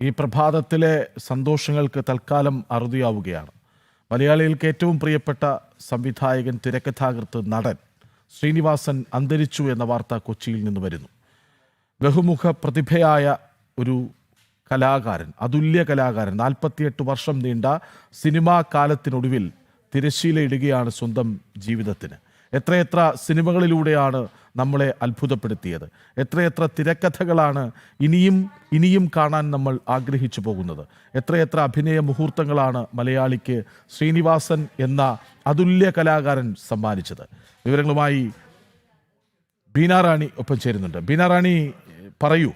ഈ പ്രഭാതത്തിലെ സന്തോഷങ്ങൾക്ക് തൽക്കാലം അറുതിയാവുകയാണ്. മലയാളികൾക്ക് ഏറ്റവും പ്രിയപ്പെട്ട സംവിധായകൻ തിരക്കഥാകൃത്ത് നടൻ ശ്രീനിവാസൻ അന്തരിച്ചു എന്ന വാർത്ത കൊച്ചിയിൽ നിന്ന് വരുന്നു. ബഹുമുഖ പ്രതിഭയായ ഒരു കലാകാരൻ അതുല്യ കലാകാരൻ നാൽപ്പത്തിയെട്ട് വർഷം നീണ്ട സിനിമാ കാലത്തിനൊടുവിൽ തിരശ്ശീലയിടുകയാണ് സ്വന്തം ജീവിതത്തിന്. എത്രയെത്ര സിനിമകളിലൂടെയാണ് നമ്മളെ അത്ഭുതപ്പെടുത്തിയത്? എത്രയെത്ര തിരക്കഥകളാണ് ഇനിയും ഇനിയും കാണാൻ നമ്മൾ ആഗ്രഹിച്ചു പോകുന്നത്? എത്രയെത്ര അഭിനയ മുഹൂർത്തങ്ങളാണ് മലയാളിക്ക് ശ്രീനിവാസൻ എന്ന അതുല്യ കലാകാരൻ സമ്മാനിച്ചത്? വിവരങ്ങളുമായി ബീനാറാണി ഒപ്പം ചേരുന്നുണ്ട്. ബീനാറാണി പറയൂ.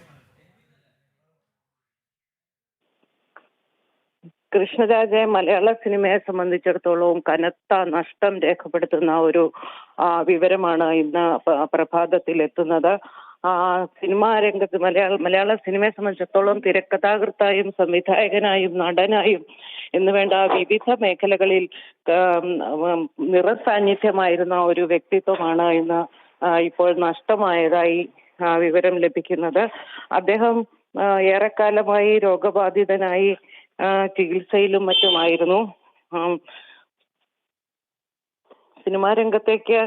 കൃഷ്ണരാജ മലയാള സിനിമയെ സംബന്ധിച്ചിടത്തോളം കനത്ത നഷ്ടം രേഖപ്പെടുത്തുന്ന ഒരു വിവരമാണ് ഇന്ന് പ്രഭാതത്തിൽ എത്തുന്നത് ആ, സിനിമാ രംഗത്ത് മലയാള മലയാള സിനിമയെ സംബന്ധിച്ചിടത്തോളം തിരക്കഥാകൃത്തായും സംവിധായകനായും നടനായും എന്ന് വേണ്ട വിവിധ മേഖലകളിൽ നിറസാന്നിധ്യമായിരുന്ന ഒരു വ്യക്തിത്വമാണ് ഇന്ന് ഇപ്പോൾ നഷ്ടമായതായി വിവരം ലഭിക്കുന്നത്. അദ്ദേഹം ഏറെക്കാലമായി രോഗബാധിതനായി ചികിത്സയിലും മറ്റുമായിരുന്നു. സിനിമാ രംഗത്തേക്ക്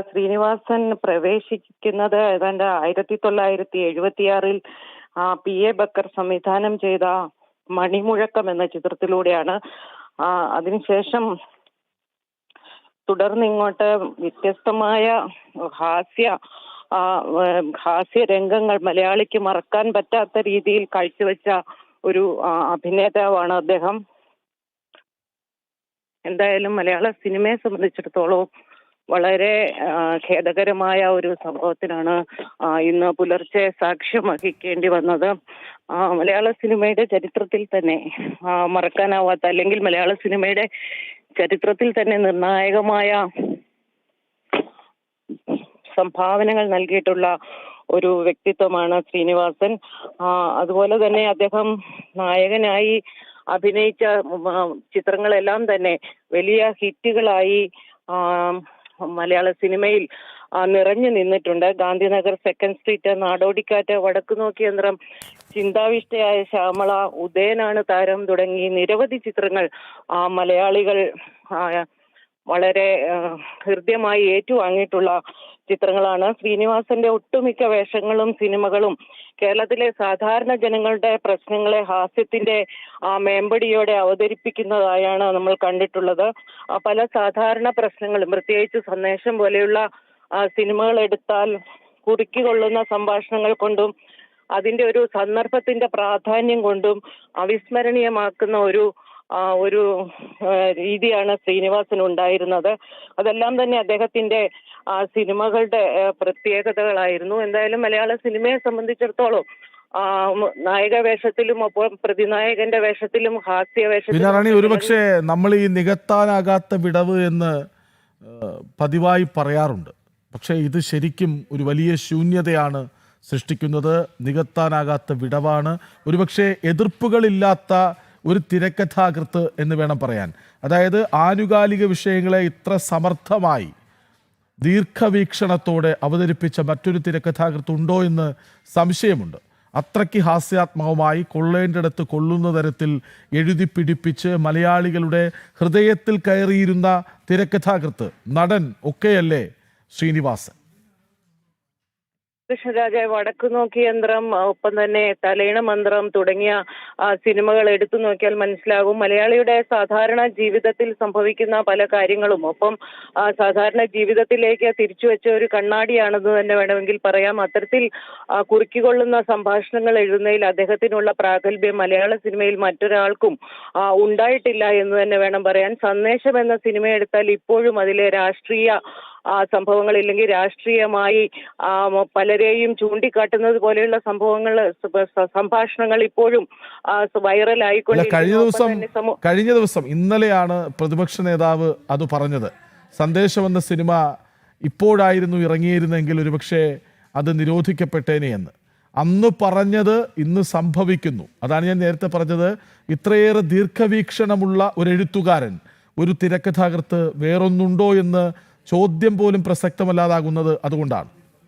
ശ്രീനിവാസൻ പ്രവേശിക്കുന്നത് ഏതാണ്ട് ആയിരത്തി തൊള്ളായിരത്തി എഴുപത്തിയാറിൽ പി. എ. ബക്കർ സംവിധാനം ചെയ്ത മണിമുഴക്കം എന്ന ചിത്രത്തിലൂടെയാണ്. അതിനുശേഷം തുടർന്ന് ഇങ്ങോട്ട് വ്യത്യസ്തമായ ഹാസ്യ ഹാസ്യ രംഗങ്ങൾ മലയാളിക്ക് മറക്കാൻ പറ്റാത്ത രീതിയിൽ കാഴ്ചവെച്ച ഒരു അഭിനേതാവാണ് അദ്ദേഹം. എന്തായാലും മലയാള സിനിമയെ സംബന്ധിച്ചിടത്തോളം വളരെ ഖേദകരമായ ഒരു സംഭവത്തിനാണ് ഇന്ന് പുലർച്ചെ സാക്ഷ്യം വഹിക്കേണ്ടി വന്നത് മലയാള സിനിമയുടെ ചരിത്രത്തിൽ തന്നെ മറക്കാനാവാത്ത അല്ലെങ്കിൽ മലയാള സിനിമയുടെ ചരിത്രത്തിൽ തന്നെ നിർണായകമായ സംഭാവനകൾ നൽകിയിട്ടുള്ള ഒരു വ്യക്തിത്വമാണ് ശ്രീനിവാസൻ. അതുപോലെ തന്നെ അദ്ദേഹം നായകനായി അഭിനയിച്ച ചിത്രങ്ങളെല്ലാം തന്നെ വലിയ ഹിറ്റുകളായി മലയാള സിനിമയിൽ നിറഞ്ഞു നിന്നിട്ടുണ്ട്. ഗാന്ധിനഗർ സെക്കൻഡ് സ്ട്രീറ്റ് നാടോടിക്കാറ്റ് വടക്കു നോക്കിയന്ത്രം ചിന്താവിഷ്ടയായ ശ്യാമള ഉദയനാണ് താരം തുടങ്ങി നിരവധി ചിത്രങ്ങൾ മലയാളികൾ വളരെ ഹൃദ്യമായി ഏറ്റുവാങ്ങിയിട്ടുള്ള ചിത്രങ്ങളാണ്. ശ്രീനിവാസന്റെ ഒട്ടുമിക്ക വേഷങ്ങളും സിനിമകളും കേരളത്തിലെ സാധാരണ ജനങ്ങളുടെ പ്രശ്നങ്ങളെ ഹാസ്യത്തിന്റെ മേമ്പടിയോടെ അവതരിപ്പിക്കുന്നതായാണ് നമ്മൾ കണ്ടിട്ടുള്ളത്. പല സാധാരണ പ്രശ്നങ്ങളും പ്രത്യേകിച്ച് സന്ദേശം പോലെയുള്ള സിനിമകൾ എടുത്താൽ കുറുക്കിക്കൊള്ളുന്ന സംഭാഷണങ്ങൾ കൊണ്ടും അതിന്റെ ഒരു സന്ദർഭത്തിന്റെ പ്രാധാന്യം കൊണ്ടും അവിസ്മരണീയമാക്കുന്ന ഒരു ഒരു രീതിയാണ് ശ്രീനിവാസൻ ഉണ്ടായിരുന്നത്. അതെല്ലാം തന്നെ അദ്ദേഹത്തിന്റെ ആ, സിനിമകളുടെ പ്രത്യേകതകളായിരുന്നു. എന്തായാലും മലയാള സിനിമയെ സംബന്ധിച്ചിടത്തോളം ആ, നായക വേഷത്തിലും ഒപ്പം പ്രതിനായകന്റെ വേഷത്തിലും ഹാസ്യ വേഷത്തിലും ഒരുപക്ഷെ നമ്മൾ ഈ നികത്താനാകാത്ത വിടവ് എന്ന് ആ, പതിവായി പറയാറുണ്ട്. പക്ഷേ ഇത് ശരിക്കും ഒരു വലിയ ശൂന്യതയാണ് സൃഷ്ടിക്കുന്നത്. നികത്താനാകാത്ത വിടവാണ്. ഒരുപക്ഷെ എതിർപ്പുകളില്ലാത്ത ഒരു തിരക്കഥാകൃത്ത് എന്ന് വേണം പറയാൻ. അതായത് ആനുകാലിക വിഷയങ്ങളെ ഇത്ര സമർത്ഥമായി ദീർഘവീക്ഷണത്തോടെ അവതരിപ്പിച്ച മറ്റൊരു തിരക്കഥാകൃത്ത് ഉണ്ടോ എന്ന് സംശയമുണ്ട്. അത്രയ്ക്ക് ഹാസ്യാത്മകമായി കൊള്ളേണ്ടിടത്ത് കൊള്ളുന്ന തരത്തിൽ എഴുതി പിടിപ്പിച്ച് മലയാളികളുടെ ഹൃദയത്തിൽ കയറിയിരുന്ന തിരക്കഥാകൃത്ത് നടൻ ഒക്കെയല്ലേ ശ്രീനിവാസൻ? കൃഷ്ണരാജ വടക്കു നോക്കി യന്ത്രം ഒപ്പം തന്നെ തലേണ മന്ത്രം തുടങ്ങിയ സിനിമകൾ എടുത്തു നോക്കിയാൽ മനസ്സിലാകും. മലയാളിയുടെ സാധാരണ ജീവിതത്തിൽ സംഭവിക്കുന്ന പല കാര്യങ്ങളും. ഒപ്പം സാധാരണ ജീവിതത്തിലേക്ക് തിരിച്ചു വെച്ച ഒരു കണ്ണാടിയാണെന്ന് തന്നെ വേണമെങ്കിൽ പറയാം. അത്തരത്തിൽ കുറുക്കിക്കൊള്ളുന്ന സംഭാഷണങ്ങൾ എഴുതുന്നതിൽ അദ്ദേഹത്തിനുള്ള പ്രാഗൽഭ്യം മലയാള സിനിമയിൽ മറ്റൊരാൾക്കും ഉണ്ടായിട്ടില്ല എന്ന് തന്നെ വേണം പറയാൻ. സന്ദേശം എന്ന സിനിമ എടുത്താൽ ഇപ്പോഴും അതിലെ രാഷ്ട്രീയ സംഭവങ്ങൾ ഇല്ലെങ്കിൽ രാഷ്ട്രീയമായി പലരെയും ചൂണ്ടിക്കാട്ടുന്നത് പോലെയുള്ള സംഭവങ്ങൾ സംഭാഷണങ്ങൾ ഇപ്പോഴും വൈറലായിക്കൊണ്ടിരിക്കുന്നു. കഴിഞ്ഞ ദിവസം കഴിഞ്ഞ ദിവസം ഇന്നലെയാണ് പ്രതിപക്ഷ നേതാവ് അത് പറഞ്ഞത്. സന്ദേശം എന്ന സിനിമ ഇപ്പോഴായിരുന്നു ഇറങ്ങിയിരുന്നെങ്കിൽ ഒരുപക്ഷെ അത് നിരോധിക്കപ്പെട്ടേനെ എന്ന്. അന്ന് പറഞ്ഞത് ഇന്ന് സംഭവിക്കുന്നു. അതാണ് ഞാൻ നേരത്തെ പറഞ്ഞത്. ഇത്രയേറെ ദീർഘവീക്ഷണമുള്ള ഒരു എഴുത്തുകാരൻ ഒരു തിരക്കഥാകൃത്ത് വേറൊന്നുണ്ടോ എന്ന് ചോദ്യം പോലും പ്രസക്തമല്ലാതാകുന്നത് അതുകൊണ്ടാണ്.